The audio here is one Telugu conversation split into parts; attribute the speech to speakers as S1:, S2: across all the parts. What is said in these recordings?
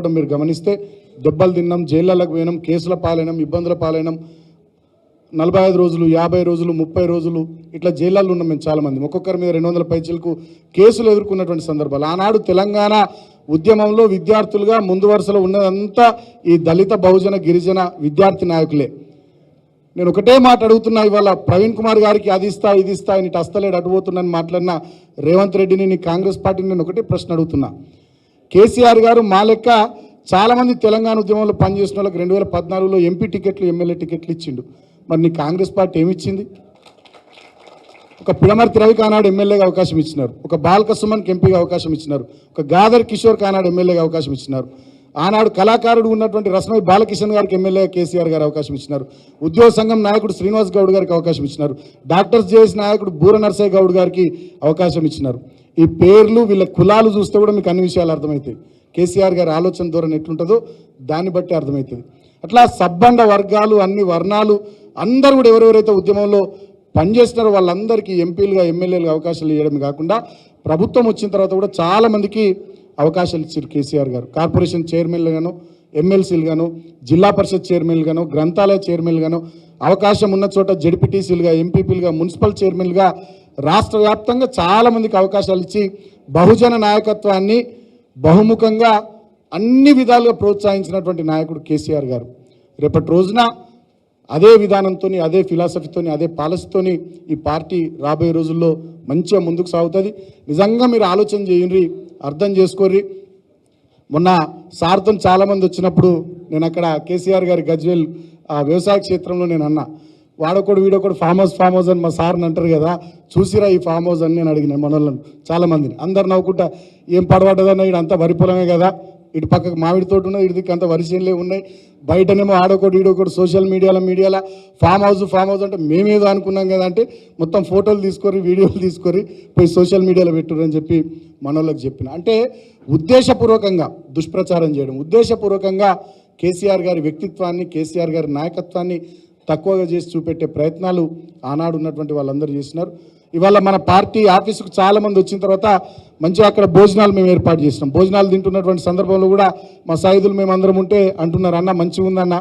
S1: రావడం మీరు గమనిస్తే దెబ్బలు తిన్నాం జైళ్ళకు పోయినాం కేసుల పాలైనం ఇబ్బందుల పాలైనం. నలభై ఐదు రోజులు యాభై రోజులు ముప్పై రోజులు ఇట్లా జైళ్ళల్లో ఉన్నాం మేము చాలామంది. ఒక్కొక్కరి మీద రెండు వందల పైచీలకు కేసులు ఎదుర్కొన్నటువంటి సందర్భాలు. ఆనాడు తెలంగాణ ఉద్యమంలో విద్యార్థులుగా ముందు వరుసలో ఉన్నదంతా ఈ దళిత బహుజన గిరిజన విద్యార్థి నాయకులే. నేను ఒకటే మాట అడుగుతున్నా ఇవాళ ప్రవీణ్ కుమార్ గారికి అది ఇస్తా ఇది ఇస్తా ఆయన అస్తలేడు అటుపోతున్నాను మాట్లాడిన రేవంత్ రెడ్డిని నీ కాంగ్రెస్ పార్టీని నేను ఒకటే ప్రశ్న అడుగుతున్నా. కేసీఆర్ గారు మా లెక్క చాలామంది తెలంగాణ ఉద్యమంలో పనిచేసిన వాళ్ళకి రెండు వేల పద్నాలుగులో ఎంపీ టికెట్లు ఎమ్మెల్యే టికెట్లు ఇచ్చిండు. మరి నీ కాంగ్రెస్ పార్టీ ఏమి ఇచ్చింది ఒక పిడమర్తి రవి కానాడు ఎమ్మెల్యేగా అవకాశం ఇచ్చినారు. ఒక బాల్క సుమన్కి ఎంపీగా అవకాశం ఇచ్చినారు. ఒక గాదర్ కిషోర్ కానాడు ఎమ్మెల్యేగా అవకాశం ఇచ్చినారు. ఆనాడు కళాకారుడు ఉన్నటువంటి రసమై బాలకిషన్ గారికి ఎమ్మెల్యే కేసీఆర్ గారు అవకాశం ఇచ్చినారు. ఉద్యోగ సంఘం నాయకుడు శ్రీనివాస్ గౌడ్ గారికి అవకాశం ఇచ్చినారు. డాక్టర్స్ జేఎస్ నాయకుడు బూర నర్సయ్య గౌడ్ గారికి అవకాశం ఇచ్చినారు. ఈ పేర్లు వీళ్ళ కులాలు చూస్తే కూడా మీకు అన్ని విషయాలు అర్థమవుతాయి. కేసీఆర్ గారి ఆలోచన ధోరణి ఎట్లుంటుందో దాన్ని బట్టి అర్థమవుతుంది. అట్లా సబ్బండ వర్గాలు అన్ని వర్ణాలు అందరూ కూడా ఎవరెవరైతే ఉద్యమంలో పనిచేస్తున్నారో వాళ్ళందరికీ ఎంపీలుగా ఎమ్మెల్యేలుగా అవకాశాలు ఇవ్వడం కాకుండా ప్రభుత్వం వచ్చిన తర్వాత కూడా చాలామందికి అవకాశాలు ఇచ్చారు కేసీఆర్ గారు. కార్పొరేషన్ చైర్మన్లుగాను ఎమ్మెల్సీలుగాను జిల్లా పరిషత్ చైర్మన్లుగాను గ్రంథాలయ చైర్మన్లుగాను అవకాశం ఉన్న చోట జడ్పీటీసీలుగా ఎంపీపీలుగా మున్సిపల్ చైర్మన్లుగా రాష్ట్ర వ్యాప్తంగా చాలామందికి అవకాశాలు ఇచ్చి బహుజన నాయకత్వాన్ని బహుముఖంగా అన్ని విధాలుగా ప్రోత్సహించినటువంటి నాయకుడు కేసీఆర్ గారు. రేపటి రోజున అదే విధానంతో అదే ఫిలాసఫీతోని అదే పాలసీతోని ఈ పార్టీ రాబోయే రోజుల్లో మంచిగా ముందుకు సాగుతుంది. నిజంగా మీరు ఆలోచన చేయండి అర్థం చేసుకోర్రి. మొన్న సార్థం చాలామంది వచ్చినప్పుడు నేను అక్కడ కేసీఆర్ గారి గజ్వేల్ ఆ వ్యవసాయ క్షేత్రంలో నేను అన్నా. వాడొకడు వీడొకడు ఫామ్ హౌస్ ఫామ్ హౌస్ అని మా సార్ని అంటారు కదా. చూసిరా ఈ ఫామ్ హౌస్ అని నేను అడిగిన మనోళ్ళను చాలామందిని అందరు నవ్వుకుంటా ఏం పడబడ్డదన్న ఇడు అంతా వరి పొలమే కదా. ఇటు పక్కకు మామిడి తోట ఉన్నది ఇటు దిక్కు అంత వరి ఉన్నాయి. బయటనేమో ఆడొకటి ఈడొకటి సోషల్ మీడియాలో మీడియాలో ఫామ్ హౌస్ ఫామ్ హౌస్ అంటే మేమేదో అనుకున్నాం కదా అంటే మొత్తం ఫోటోలు తీసుకొని వీడియోలు తీసుకొని పోయి సోషల్ మీడియాలో పెట్టురని చెప్పి మనోళ్ళకి చెప్పిన. అంటే ఉద్దేశపూర్వకంగా దుష్ప్రచారం చేయడం ఉద్దేశపూర్వకంగా కేసీఆర్ గారి వ్యక్తిత్వాన్ని కేసీఆర్ గారి నాయకత్వాన్ని తక్కువగా చేసి చూపెట్టే ప్రయత్నాలు ఆనాడు ఉన్నటువంటి వాళ్ళందరూ చేసినారు ఇవాళ మన పార్టీ ఆఫీసుకు చాలామంది వచ్చిన తర్వాత మంచిగా అక్కడ భోజనాలు మేము ఏర్పాటు చేసినాం. భోజనాలు తింటున్నటువంటి సందర్భంలో కూడా మా సాయుధులు మేము అందరం ఉంటే అంటున్నారు అన్న మంచిగా ఉందన్న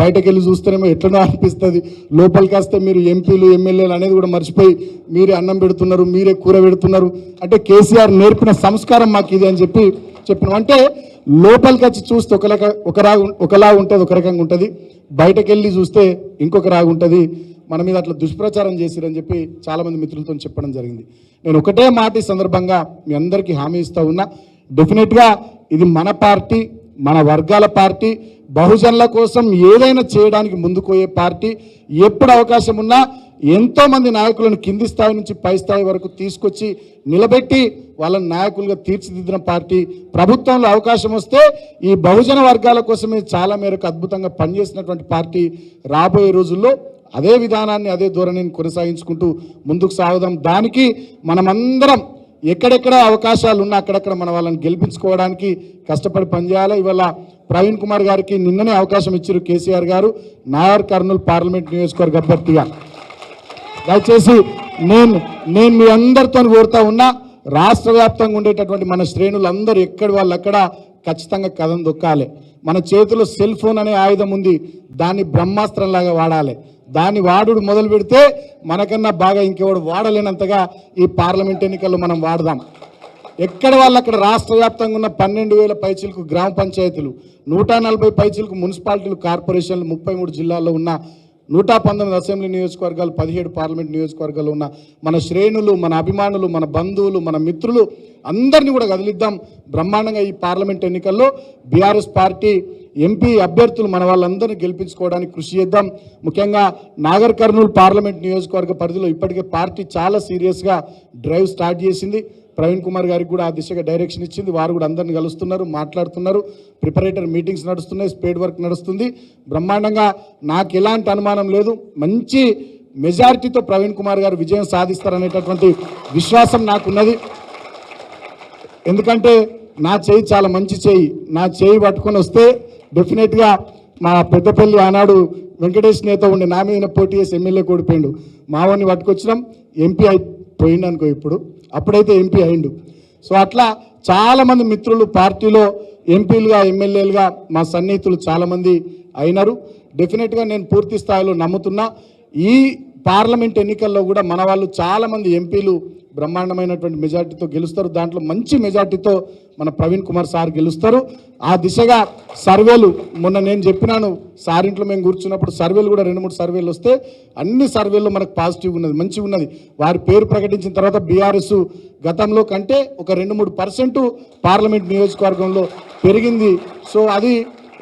S1: బయటకు వెళ్ళి చూస్తేనేమో ఎట్లనో అనిపిస్తుంది. లోపలికి వస్తే మీరు ఎంపీలు ఎమ్మెల్యేలు అనేది కూడా మర్చిపోయి మీరే అన్నం పెడుతున్నారు మీరే కూర పెడుతున్నారు. అంటే కేసీఆర్ నేర్పిన సంస్కారం మాకు ఇది అని చెప్పి చెప్పినాం. అంటే లోపలికి వచ్చి చూస్తే ఒక ఒకలా ఒకలా ఉంటుంది ఒక రకంగా ఉంటుంది. బయటకెళ్ళి చూస్తే ఇంకొక రాగు ఉంటుంది. మన మీద అట్లా దుష్ప్రచారం చేసిరని చెప్పి చాలామంది మిత్రులతో చెప్పడం జరిగింది. నేను ఒకటే మాట ఈ సందర్భంగా మీ అందరికీ హామీ ఇస్తూ ఉన్నా. డెఫినెట్గా ఇది మన పార్టీ మన వర్గాల పార్టీ బహుజనుల కోసం ఏదైనా చేయడానికి ముందుకోయే పార్టీ. ఎప్పుడు అవకాశం ఉన్నా ఎంతోమంది నాయకులను కింది స్థాయి నుంచి పై స్థాయి వరకు తీసుకొచ్చి నిలబెట్టి వాళ్ళని నాయకులుగా తీర్చిదిద్దిన పార్టీ ప్రభుత్వంలో అవకాశం వస్తే ఈ బహుజన వర్గాల కోసమే చాలా మేరకు అద్భుతంగా పనిచేసినటువంటి పార్టీ రాబోయే రోజుల్లో అదే విధానాన్ని అదే ధోరణిని కొనసాగించుకుంటూ ముందుకు సాగుదాం. దానికి మనమందరం ఎక్కడెక్కడ అవకాశాలు ఉన్నా అక్కడక్కడ మన వాళ్ళని గెలిపించుకోవడానికి కష్టపడి పనిచేయాలి. ఇవాళ ప్రవీణ్ కుమార్ గారికి నిన్ననే అవకాశం ఇచ్చారు కేసీఆర్ గారు. నాయర్ కర్నూలు పార్లమెంట్ నియోజకవర్గ అభ్యర్థిగా. దయచేసి నేను నేను మీ అందరితో కోరుతా ఉన్నా రాష్ట్ర వ్యాప్తంగా ఉండేటటువంటి మన శ్రేణులందరూ ఎక్కడి వాళ్ళు అక్కడ ఖచ్చితంగా కథం దొక్కాలి. మన చేతిలో సెల్ ఫోన్ అనే ఆయుధం ఉంది దాన్ని బ్రహ్మాస్త్రంలాగా వాడాలి. దాన్ని వాడుడు మొదలు పెడితే మనకన్నా బాగా ఇంకెవడు వాడలేనంతగా ఈ పార్లమెంట్ ఎన్నికల్లో మనం వాడదాం. ఎక్కడ వాళ్ళు అక్కడ రాష్ట్ర వ్యాప్తంగా ఉన్న పన్నెండు వేల పైచీలకు గ్రామ పంచాయతీలు నూట నలభై పైచీలకు మున్సిపాలిటీలు కార్పొరేషన్లు ముప్పై మూడు జిల్లాల్లో ఉన్న నూట పంతొమ్మిది అసెంబ్లీ నియోజకవర్గాలు పదిహేడు పార్లమెంట్ నియోజకవర్గాలు ఉన్న మన శ్రేణులు మన అభిమానులు మన బంధువులు మన మిత్రులు అందరినీ కూడా కదిలిద్దాం. బ్రహ్మాండంగా ఈ పార్లమెంట్ ఎన్నికల్లో బీఆర్ఎస్ పార్టీ ఎంపీ అభ్యర్థులు మన వాళ్ళందరినీ గెలిపించుకోవడానికి కృషి చేద్దాం. ముఖ్యంగా నాగర్ కర్నూలు పార్లమెంట్ నియోజకవర్గ పరిధిలో ఇప్పటికే పార్టీ చాలా సీరియస్గా డ్రైవ్ స్టార్ట్ చేసింది. ప్రవీణ్ కుమార్ గారికి కూడా ఆ దిశగా డైరెక్షన్ ఇచ్చింది. వారు కూడా అందరిని కలుస్తున్నారు మాట్లాడుతున్నారు. ప్రిపరేటర్ మీటింగ్స్ నడుస్తున్నాయి స్పేడ్ వర్క్ నడుస్తుంది. బ్రహ్మాండంగా నాకు ఎలాంటి అనుమానం లేదు. మంచి మెజారిటీతో ప్రవీణ్ కుమార్ గారు విజయం సాధిస్తారనేటటువంటి విశ్వాసం నాకున్నది. ఎందుకంటే నా చేయి చాలా మంచి చేయి. నా చేయి పట్టుకొని వస్తే డెఫినెట్గా మా పెద్దపల్లి ఆనాడు వెంకటేష్ నేత ఉండి నా మీద పోటీ చేసి ఎమ్మెల్యే కూడిపోయిండు మావాడిని పట్టుకొచ్చినాం. ఎంపీ అయిపోయిండు అనుకో ఇప్పుడు. అప్పుడైతే ఎంపీ అయిండు. సో అట్లా చాలామంది మిత్రులు పార్టీలో ఎంపీలుగా ఎమ్మెల్యేలుగా మా సన్నిహితులు చాలామంది అయినారు. డెఫినెట్గా నేను పూర్తి స్థాయిలో నమ్ముతున్నా. ఈ పార్లమెంట్ ఎన్నికల్లో కూడా మన వాళ్ళు చాలామంది ఎంపీలు బ్రహ్మాండమైనటువంటి మెజార్టీతో గెలుస్తారు. దాంట్లో మంచి మెజార్టీతో మన ప్రవీణ్ కుమార్ సార్ గెలుస్తారు. ఆ దిశగా సర్వేలు మొన్న నేను చెప్పినాను సార్ ఇంట్లో మేము కూర్చున్నప్పుడు సర్వేలు కూడా రెండు మూడు సర్వేలు వస్తే అన్ని సర్వేల్లో మనకు పాజిటివ్ ఉన్నది మంచిగా ఉన్నది. వారి పేరు ప్రకటించిన తర్వాత బీఆర్ఎస్ గతంలో కంటే ఒక రెండు మూడు పర్సెంట్ పార్లమెంట్ నియోజకవర్గంలో పెరిగింది. సో అది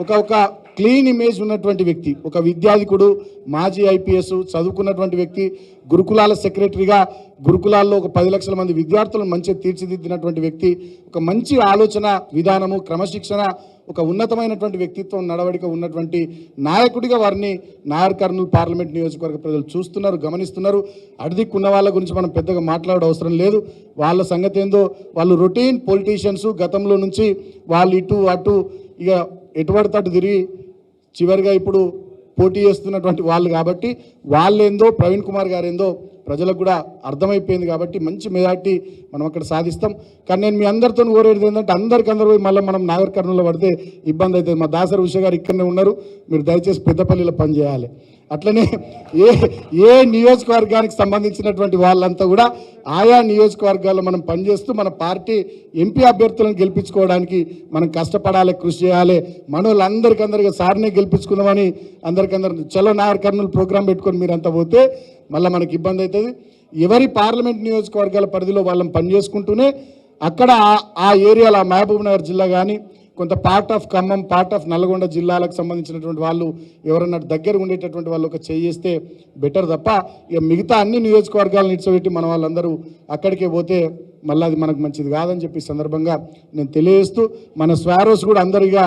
S1: ఒక ఒక క్లీన్ ఇమేజ్ ఉన్నటువంటి వ్యక్తి ఒక విద్యాధికుడు మాజీ ఐపీఎస్ చదువుకున్నటువంటి వ్యక్తి గురుకులాల సెక్రటరీగా గురుకులాల్లో ఒక పది లక్షల మంది విద్యార్థులను మంచిగా తీర్చిదిద్దినటువంటి వ్యక్తి ఒక మంచి ఆలోచన విధానము క్రమశిక్షణ ఒక ఉన్నతమైనటువంటి వ్యక్తిత్వం నడవడిక ఉన్నటువంటి నాయకుడిగా వారిని నాయర్ కర్నూలు పార్లమెంట్ నియోజకవర్గ ప్రజలు చూస్తున్నారు గమనిస్తున్నారు. అడిదిక్కున్న వాళ్ళ గురించి మనం పెద్దగా మాట్లాడే అవసరం లేదు. వాళ్ళ సంగతి ఏందో వాళ్ళు రొటీన్ పొలిటీషియన్స్ గతంలో నుంచి వాళ్ళు ఇటు అటు ఇక ఎటువంటి తట్టు తిరిగి చివరిగా ఇప్పుడు పోటీ చేస్తున్నటువంటి వాళ్ళు కాబట్టి వాళ్ళేందో ప్రవీణ్ కుమార్ గారు ఏందో ప్రజలకు కూడా అర్థమైపోయింది కాబట్టి మంచి మెజార్టీ మనం అక్కడ సాధిస్తాం. కానీ నేను మీ అందరితో కోరేది ఏంటంటే అందరికి అందరూ పోయి మళ్ళీ మనం నాగర్ పడితే ఇబ్బంది అవుతుంది. మా దాసరి ఉష గారు ఇక్కడనే ఉన్నారు. మీరు దయచేసి పెద్దపల్లిలో పనిచేయాలి అట్లనే ఏ ఏ నియోజకవర్గానికి సంబంధించినటువంటి వాళ్ళంతా కూడా ఆయా నియోజకవర్గాల్లో మనం పనిచేస్తూ మన పార్టీ ఎంపీ అభ్యర్థులను గెలిపించుకోవడానికి మనం కష్టపడాలి కృషి చేయాలి. మనోళ్ళందరికందరికీ సార్నే గెలిపించుకుందామని అందరికందరు చలో నాగర్ కర్నూలు ప్రోగ్రాం పెట్టుకొని మీరంతా పోతే మళ్ళీ మనకి ఇబ్బంది అవుతుంది. ఎవరి పార్లమెంట్ నియోజకవర్గాల పరిధిలో వాళ్ళని పనిచేసుకుంటూనే అక్కడ ఆ- ఆ ఏరియాలో ఆ మహబూబ్నగర్ జిల్లా కానీ కొంత part of Khammam part of Nalgonda జిల్లాలకు సంబంధించినటువంటి వాళ్ళు ఎవరన్నా దగ్గర ఉండేటటువంటి వాళ్ళు ఒక చేయిస్తే బెటర్ తప్ప ఇక మిగతా అన్ని నియోజకవర్గాలను ఇడ్చబెట్టి మన వాళ్ళందరూ అక్కడికే పోతే మళ్ళీ అది మనకు మంచిది కాదని చెప్పి సందర్భంగా నేను తెలియజేస్తూ మన స్వారోస్ కూడా అందరిగా